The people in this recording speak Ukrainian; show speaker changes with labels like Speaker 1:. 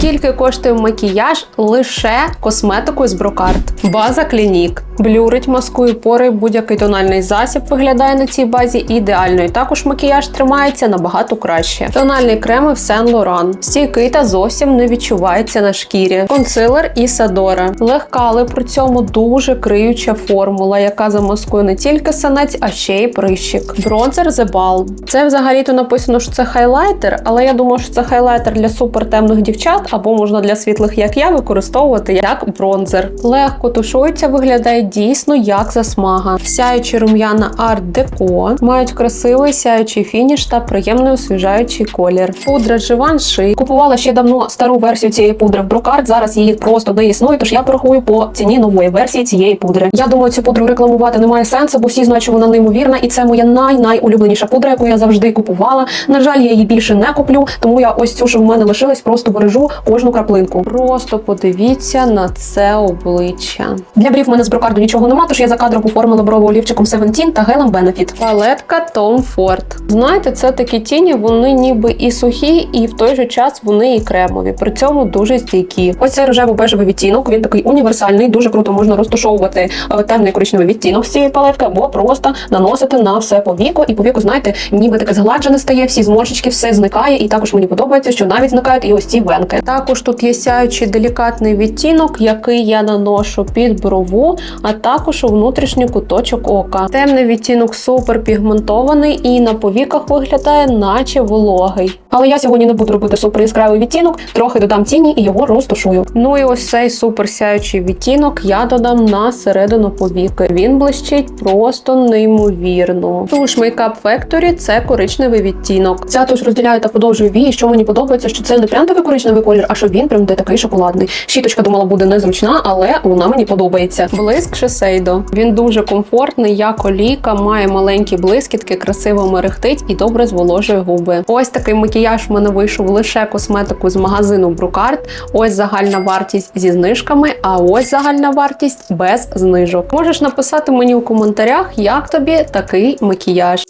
Speaker 1: Скільки коштує макіяж лише косметикою з брокарт? База Клінік. Блюрить, маскує пори, будь-який тональний засіб виглядає на цій базі ідеально. І також макіяж тримається набагато краще. Тональний крем в Сен Лоран. Стійкий та зовсім не відчувається на шкірі. Консилер і Садора. Легка, але при цьому дуже криюча формула, яка замаскує не тільки санець, а ще й прищик. Бронзер The Balm. Це взагалі-то написано, що це хайлайтер, але я думаю, що це хайлайтер для супертемних дівчат, або можна для світлих, як я, використовувати як бронзер. Легко тушується, виглядає дійсно як засмага. Сяючі рум'яна Art Deco мають красивий сяючий фініш та приємний освіжаючий колір. Пудра Givenchy. Купувала ще давно стару версію цієї пудри в брокарт. Зараз її просто не існує, тож я порахую по ціні нової версії цієї пудри. Я думаю, цю пудру рекламувати немає сенсу, бо всі знають, що вона неймовірна, і це моя най-найулюбленіша пудра, яку я завжди купувала. На жаль, я її більше не куплю, тому я ось цю, що в мене лишилась, просто бережу кожну краплинку. Просто подивіться на це обличчя. Для брів в мене з брокарду нічого нема, тож я за кадром оформила брову олівчиком 17 та гелем Benefit. Палетка Tom Ford. Знаєте, це такі тіні, вони ніби і сухі, і в той же час вони і кремові. При цьому дуже стійкі. Ось цей рожево-бежевий відтінок. Він такий універсальний, дуже круто можна розташовувати е, темний коричневий відтінок з цієї палетки, або просто наносити на все по віку. І по віку, знаєте, ніби таке згладжене стає, всі зморшечки, все зникає. І також мені подобається, що навіть зникають і ось ці венки. Також тут є сяючий делікатний відтінок, який я наношу під брову, а також у внутрішній куточок ока. Темний відтінок супер пігментований і на повіках виглядає, наче вологий. Але я сьогодні не буду робити супер яскравий відтінок, трохи додам тіні і його розташую. Ну і ось цей супер сяючий відтінок я додам на середину повіки. Він блищить просто неймовірно. Туш Makeup Factory – це коричневий відтінок. Ця туш розділяє та подовжує вії. Що мені подобається, що це не прям такий коричневий колір, а що він прям де такий шоколадний. Щіточка думала буде незручна, але вона мені подобається. Блиск Шесейдо. Він дуже комфортний, як олійка, має маленькі блискітки, красиво мерехтить і добре зволожує губи. Ось такий макіяж в мене вийшов лише косметику з магазину Брукарт. Ось загальна вартість зі знижками, а ось загальна вартість без знижок. Можеш написати мені у коментарях, як тобі такий макіяж.